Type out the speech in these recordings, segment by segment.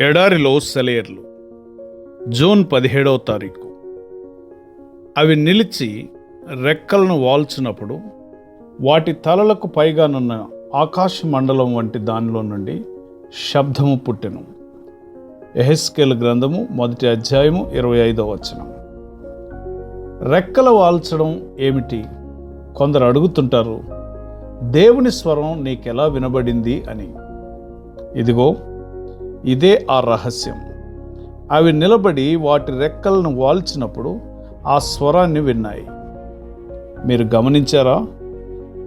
ఎడారిలో సెలయర్లు జూన్ పదిహేడవ తారీఖు. అవి నిలిచి రెక్కలను వాల్చినప్పుడు వాటి తలలకు పైగానున్న ఆకాశ మండలం వంటి దానిలో నుండి శబ్దము పుట్టెను. ఎహెస్కేల్ గ్రంథము మొదటి అధ్యాయము ఇరవై ఐదవ వచనం. రెక్కల వాల్చడం ఏమిటి? కొందరు అడుగుతుంటారు దేవుని స్వరం నీకెలా వినబడింది? అని. ఇదిగో ఇదే ఆ రహస్యం. అవి నిలబడి వాటి రెక్కలను వాల్చినప్పుడు ఆ స్వరాన్ని విన్నాయి. మీరు గమనించారా?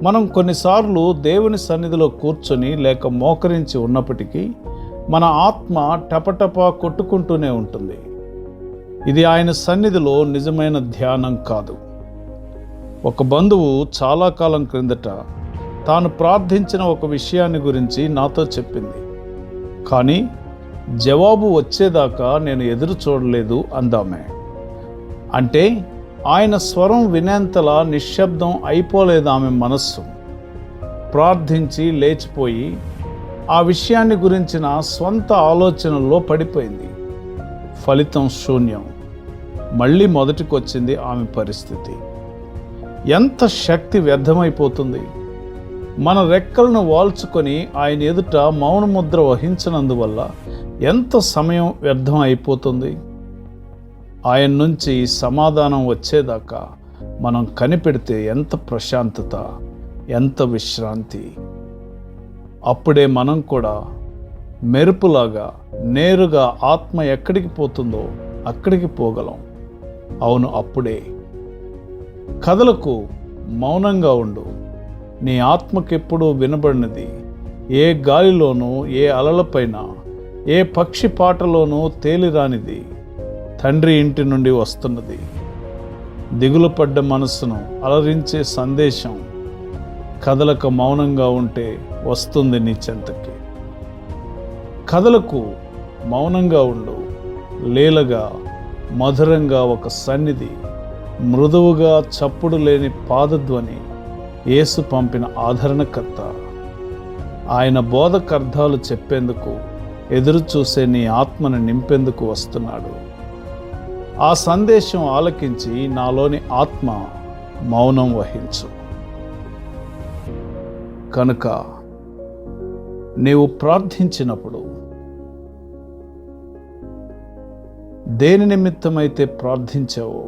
మనం కొన్నిసార్లు దేవుని సన్నిధిలో కూర్చొని లేక మోకరించి ఉన్నప్పటికీ మన ఆత్మ టపటపా కొట్టుకుంటూనే ఉంటుంది. ఇది ఆయన సన్నిధిలో నిజమైన ధ్యానం కాదు. ఒక బంధువు చాలా కాలం క్రిందట తాను ప్రార్థించిన ఒక విషయాన్ని గురించి నాతో చెప్పింది. కానీ జవాబు వచ్చేదాకా నేను ఎదురు చూడలేదు అందామే. అంటే ఆయన స్వరం వినేంతలా నిశ్శబ్దం అయిపోలేదు ఆమె మనస్సు. ప్రార్థించి లేచిపోయి ఆ విషయాన్ని గురించిన స్వంత ఆలోచనల్లో పడిపోయింది. ఫలితం శూన్యం. మళ్ళీ మొదటికొచ్చింది ఆమె పరిస్థితి. ఎంత శక్తి వ్యర్థమైపోతుంది. మన రెక్కలను వాల్చుకొని ఆయన ఎదుట మౌన ముద్ర వహించినందువల్ల ఎంత సమయం వ్యర్థం అయిపోతుంది? ఆయన నుంచి సమాధానం వచ్చేదాకా మనం కనిపెడితే ఎంత ప్రశాంతత ఎంత విశ్రాంతి. అప్పుడే మనం కూడా మెరుపులాగా నేరుగా ఆత్మ ఎక్కడికి పోతుందో అక్కడికి పోగలం. అవును అప్పుడే. కథలకు మౌనంగా ఉండు. నీ ఆత్మకెప్పుడూ వినబడినది ఏ గాలిలోనూ ఏ అలలపైన ఏ పక్షి పాటలోనూ తేలిరానిది. తండ్రి ఇంటి నుండి వస్తున్నది. దిగులు పడ్డ మనస్సును అలరించే సందేశం కథలకు మౌనంగా ఉంటే వస్తుంది నీ చెంతకి. కథలకు మౌనంగా ఉండు. లీలగా మధురంగా ఒక సన్నిధి మృదువుగా చప్పుడు లేని పాదధ్వని యేసు పంపిన ఆదరణకర్త. ఆయన బోధకర్థాలు చెప్పేందుకు ఎదురు చూసే నీ ఆత్మను నింపేందుకు వస్తున్నాడు. ఆ సందేశం ఆలకించి నాలోని ఆత్మ మౌనం వహించు. కనుక నీవు ప్రార్థించినప్పుడు దేని నిమిత్తమైతే ప్రార్థించావో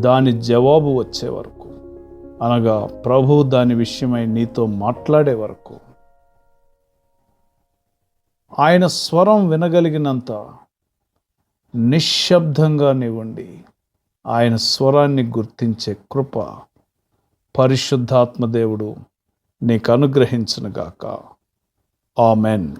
దాని జవాబు వచ్చే వరకు అనగా ప్రభు దాని విషయమై నీతో మాట్లాడే వరకు ఆయన స్వరం వినగలిగినంత నిశ్శబ్దంగా నీవండి ఆయన స్వరాన్ని గుర్తించే కృప పరిశుద్ధాత్మదేవుడు నీకు అనుగ్రహించునుగాక. ఆమెన్.